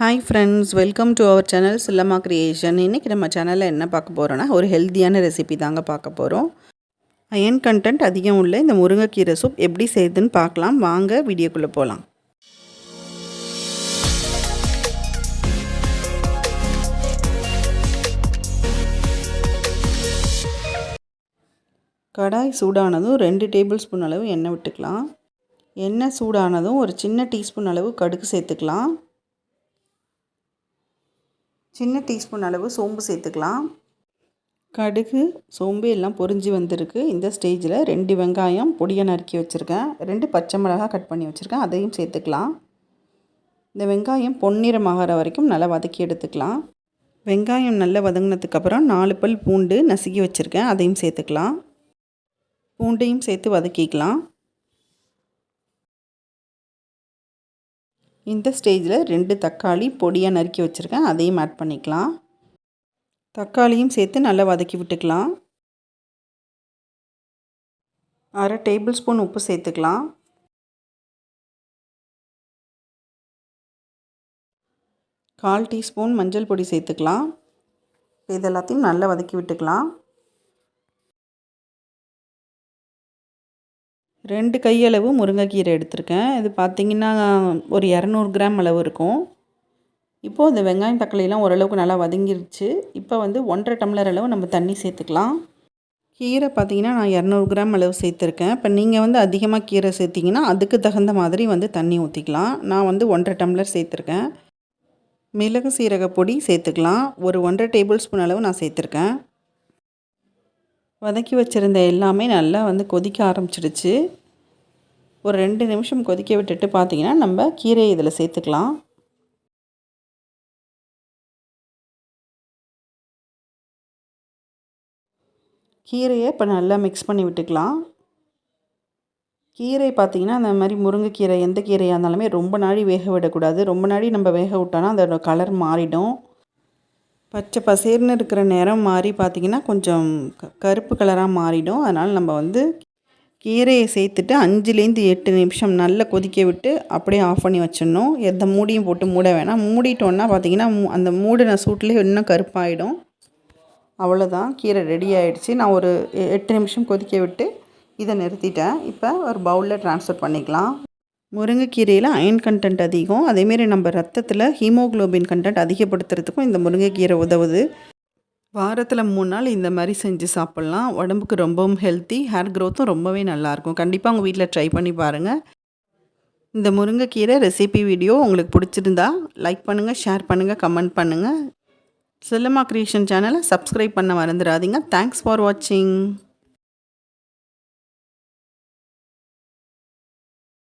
Hi friends welcome to our channel Chillamma creation இன்றைக்கி நம்ம சேனலில் என்ன பார்க்க போகிறோன்னா ஒரு ஹெல்த்தியான ரெசிபி தாங்க பார்க்க போகிறோம் அயன் கண்டென்ட் அதிகம் உள்ள இந்த முருங்கைக்கீரை சூப் எப்படி செய்யுதுன்னு பார்க்கலாம். வாங்க வீடியோக்குள்ளே போகலாம் கடாய் சூடானதும் ரெண்டு டேபிள் ஸ்பூன் அளவு எண்ணெய் விட்டுக்கலாம். எண்ணெய் சூடானதும் ஒரு சின்ன டீஸ்பூன் அளவு கடுகு சேர்த்துக்கலாம். சின்ன டீஸ்பூன் அளவு சோம்பு சேர்த்துக்கலாம். கடுகு சோம்பு எல்லாம் பொரிஞ்சு வந்திருக்கு. இந்த ஸ்டேஜில் ரெண்டு வெங்காயம் பொடியை நறுக்கி வச்சுருக்கேன். ரெண்டு பச்சை மிளகாய் கட் பண்ணி வச்சுருக்கேன். அதையும் சேர்த்துக்கலாம். இந்த வெங்காயம் பொன்னிறமாகிற வரைக்கும் நல்லா வதக்கி எடுத்துக்கலாம். வெங்காயம் நல்லா வதங்கினதுக்கப்புறம் நாலு பல் பூண்டு நசுக்கி வச்சுருக்கேன். அதையும் சேர்த்துக்கலாம். பூண்டையும் சேர்த்து வதக்கிக்கலாம். இந்த ஸ்டேஜில் ரெண்டு தக்காளி பொடியாக நறுக்கி வச்சுருக்கேன். அதையும் ஆட் பண்ணிக்கலாம். தக்காளியும் சேர்த்து நல்லா வதக்கி விட்டுக்கலாம். அரை டேபிள் ஸ்பூன் உப்பு சேர்த்துக்கலாம். கால் டீஸ்பூன் மஞ்சள் பொடி சேர்த்துக்கலாம். இது எல்லாத்தையும் நல்லா வதக்கி விட்டுக்கலாம். ரெண்டு கையளவு முருங்கைக்கீரை எடுத்திருக்கேன். இது பார்த்திங்கன்னா ஒரு இரநூறு கிராம் அளவு இருக்கும். இப்போது இந்த வெங்காயம் தக்காளியெலாம் ஓரளவுக்கு நல்லா வதங்கிருச்சு. இப்போ வந்து ஒன்றரை டம்ளர் அளவு நம்ம தண்ணி சேர்த்துக்கலாம். கீரை பார்த்திங்கன்னா நான் இரநூறு கிராம் அளவு சேர்த்துருக்கேன். இப்போ நீங்கள் வந்து அதிகமாக கீரை சேர்த்திங்கன்னா அதுக்கு தகுந்த மாதிரி வந்து தண்ணி ஊற்றிக்கலாம் நான் வந்து ஒன்றரை டம்ளர் சேர்த்துருக்கேன். மிளகு சீரக பொடி சேர்த்துக்கலாம். ஒரு ஒன்றரை டேபிள் ஸ்பூன் அளவு நான் சேர்த்துருக்கேன். வதக்கி வச்சுருந்த எல்லாமே நல்லா வந்து கொதிக்க ஆரம்பிச்சிடுச்சு. ஒரு ரெண்டு நிமிஷம் கொதிக்க விட்டுட்டு பார்த்தீங்கன்னா நம்ம கீரையை இதில் சேர்த்துக்கலாம். கீரையை இப்போ நல்லா மிக்ஸ் பண்ணி விட்டுக்கலாம். கீரை பார்த்திங்கன்னா அந்த மாதிரி முருங்கைக்கீரை எந்த கீரையாக இருந்தாலுமே ரொம்ப நாளி வேக விடக்கூடாது. ரொம்ப நாளி நம்ம வேக விட்டோன்னா அதோட கலர் மாறிடும். பச்சை பசேர்னு இருக்கிற நிறம் மாறி பார்த்திங்கன்னா கொஞ்சம் க கருப்பு கலராக மாறிடும். அதனால் நம்ம வந்து கீரையை சேர்த்துட்டு அஞ்சுலேருந்து எட்டு நிமிஷம் நல்லா கொதிக்க விட்டு அப்படியே ஆஃப் பண்ணி வச்சிடணும். எந்த மூடியும் போட்டு மூட வேணாம். மூடிட்டோன்னா பார்த்திங்கன்னா அந்த மூடின சூட்லேயே இன்னும் கருப்பாயிடும். அவ்வளோதான் கீரை ரெடி ஆகிடுச்சு நான் ஒரு எட்டு நிமிஷம் கொதிக்க விட்டு இதை நிறுத்திட்டேன். இப்போ ஒரு பவுலில் ட்ரான்ஸ்ஃபர் பண்ணிக்கலாம். முருங்கைக்கீரையில் அயன் கண்டென்ட் அதிகம். அதேமாரி நம்ம ரத்தத்தில் ஹீமோக்ளோபின் கண்டென்ட் அதிகப்படுத்துறதுக்கும் இந்த முருங்கைக்கீரை உதவுது. வாரத்தில் மூணு நாள் இந்த மாதிரி செஞ்சு சாப்பிட்லாம். உடம்புக்கு ரொம்பவும் ஹெல்த்தி ஹேர் க்ரோத்தும் ரொம்பவே நல்லாயிருக்கும் கண்டிப்பாக உங்கள் வீட்டில் ட்ரை பண்ணி பாருங்கள் இந்த முருங்கைக்கீரை ரெசிபி வீடியோ உங்களுக்கு பிடிச்சிருந்தா லைக் பண்ணுங்கள் ஷேர் பண்ணுங்கள் கமெண்ட் பண்ணுங்கள் செல்லம்மா க்ரியேஷன் சேனலை சப்ஸ்கிரைப் பண்ண மறந்துடாதீங்க. தேங்க்ஸ் ஃபார் வாட்சிங்